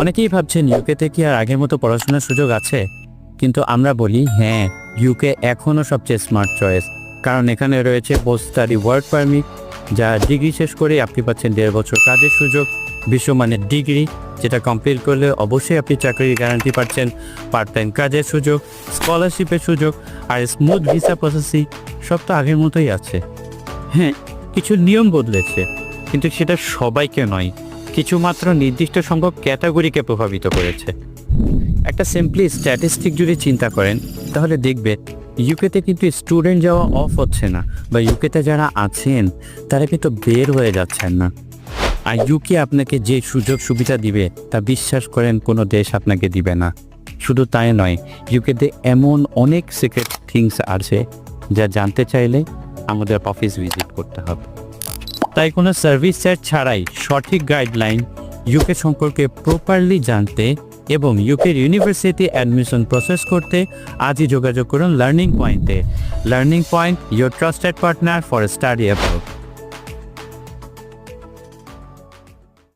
অনেকেই ভাবছেন ইউকেতে কি আর আগের মতো পড়াশোনার সুযোগ আছে, কিন্তু আমরা বলি হ্যাঁ ইউকে এখনও সবচেয়ে স্মার্ট চয়েস কারণ এখানে রয়েছে পোস্ট স্টাডি ওয়ার্ক পারমিট যা ডিগ্রি শেষ করে আপনি পাচ্ছেন দেড় বছর কাজের সুযোগ, বিশ্বমানের ডিগ্রি যেটা কমপ্লিট করলে অবশ্যই আপনি চাকরির গ্যারান্টি পাচ্ছেন পার্ট টাইম কাজের সুযোগ স্কলারশিপের সুযোগ, আর স্মুথ ভিসা প্রসেসিং সব তো আগের মতোই আছে। হ্যাঁ কিছু নিয়ম বদলেছে, কিন্তু সেটা সবাইকে নয়। কিছু মাত্র নির্দিষ্ট সংখ্যক ক্যাটাগরিকে প্রভাবিত করেছে। একটা সিম্পলি স্ট্যাটিস্টিক যদি চিন্তা করেন, তাহলে দেখবেন ইউকেতে কিন্তু স্টুডেন্ট যাওয়া অফ হচ্ছে না, বা ইউকেতে যারা আছেন, তারা কিন্তু বের হয়ে যাচ্ছেন না। আর ইউকে আপনাকে যে সুযোগ সুবিধা দিবে, তা বিশ্বাস করেন, কোনো দেশ আপনাকে দিবে না। শুধু তাই নয় ইউকেতে এমন অনেক সিক্রেট থিংস আছে, যা জানতে চাইলে আমাদের অফিস ভিজিট করতে হবে। তাই কোনো সার্ভিস চার্জ ছাড়াই সঠিক গাইডলাইন ইউকে সম্পর্কে প্রপারলি জানতে এবং ইউকের ইউনিভার্সিটি অ্যাডমিশন প্রসেস করতে আজই যোগাযোগ করুন লার্নিং পয়েন্টে learning point your trusted partner for study approach